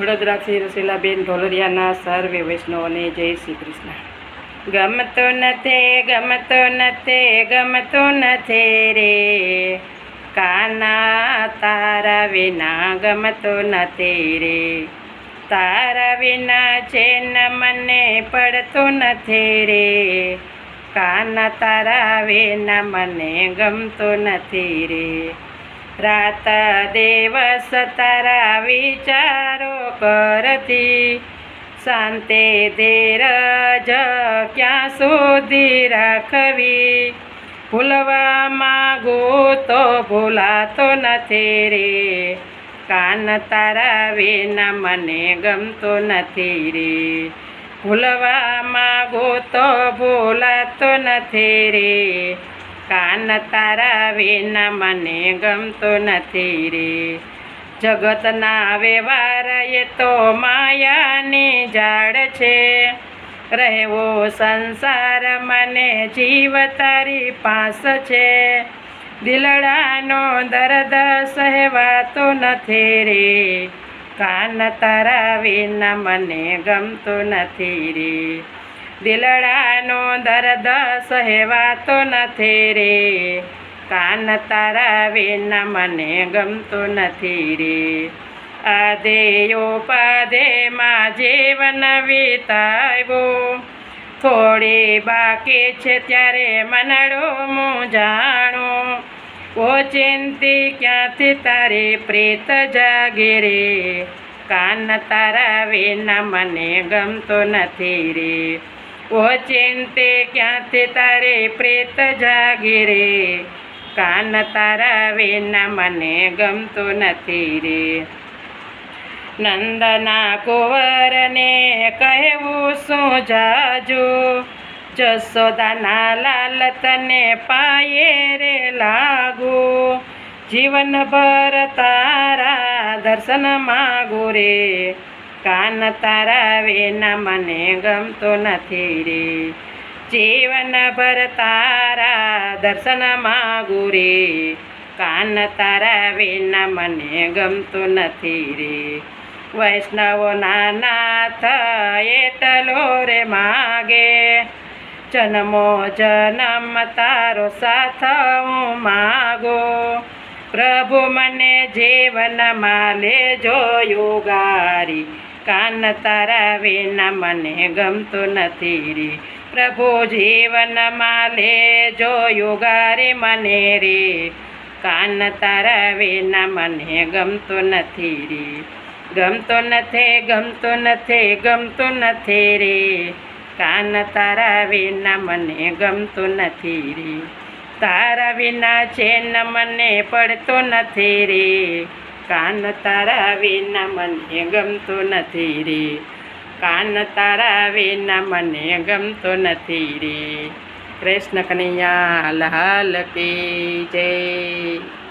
વડોદરાથી રસીલાબેન ઢોલરિયાના સર્વે વૈષ્ણવને જય શ્રી કૃષ્ણ. ગમતો નથી ગમતો નથી ગમતો નથી રે. કાના તારા વિના ગમતો નથી રે. તારા વિના ચેન મને પડતો નથી રે. કાના તારા વિના મને ગમતો નથી રે. રાત દેવસ તારા વિચારો કરતી. શાંતિ ધીરજ ક્યાં સુધી રાખવી? ભૂલવા માગો તો ભૂલાતો નથી રે. કાન તારા વિના મને ગમતો નથી રે. ભૂલવા માગો તો ભૂલાતો નથી રે. કાન તારા વિના મને ગમતો નથી રે. જગતના વ્યવહાર એ તો માયાની ઝાડ છે. રહેવો સંસાર મને જીવ તારી પાસ છે. દિલડાનો દર્દ સહેવાતો નથી રે. કાન તારા વિના મને ગમતો નથી રે. દિલડાનો દર્દ સહેવાતો નથી રે. કાન તારા વિના મને ગમતો નથી રે. આદેયો પદેમાં જીવન વિતાવ્યું. થોડી બાકી છે ત્યારે મનડું હું જાણું. ઓ ચિંતી ક્યાંથી તારી પ્રીત જાગે રે? કાન તારા વિના મને ગમતો નથી રે. ચિંતે ક્યાંથી તારે પ્રેત જાગી રે? કાન તારા વિના મને ગમતો નથી રે. નંદના કુંવરને કહેવું શું જાજુ? જસોદાના લાલ તને પાયે રે લાગુ. જીવનભર તારા દર્શન માગુ રે. કાન તારા વિના મને ગમતો નથી રે. જીવનભર તારા દર્શન માગુ રે. કાન તારા વિના મને ગમતો નથી રે. વૈષ્ણવના નાથ એટલો રે માગે. જન્મો જન્મ તારો સાથ હું માગો. પ્રભુ મને જીવનમાં લેજો યોગારી. કાન તારા વિના મને ગમતું નથી રે. પ્રભુ જીવનમાં લેજો યોગારી મને રે. કાન તારા વિના મને ગમતું નથી રે. ગમતો નથી ગમતો નથી ગમતો નથી રે. કાન તારા વિના મને ગમતું નથી રે. તારા વિના ચેન મને પડતો નથી રે. કાન તારા વિના મને ગમતો નથી રે. કાન તારા વિના મને ગમતો નથી રે. કૃષ્ણ કનૈયા, લાલ કી જય.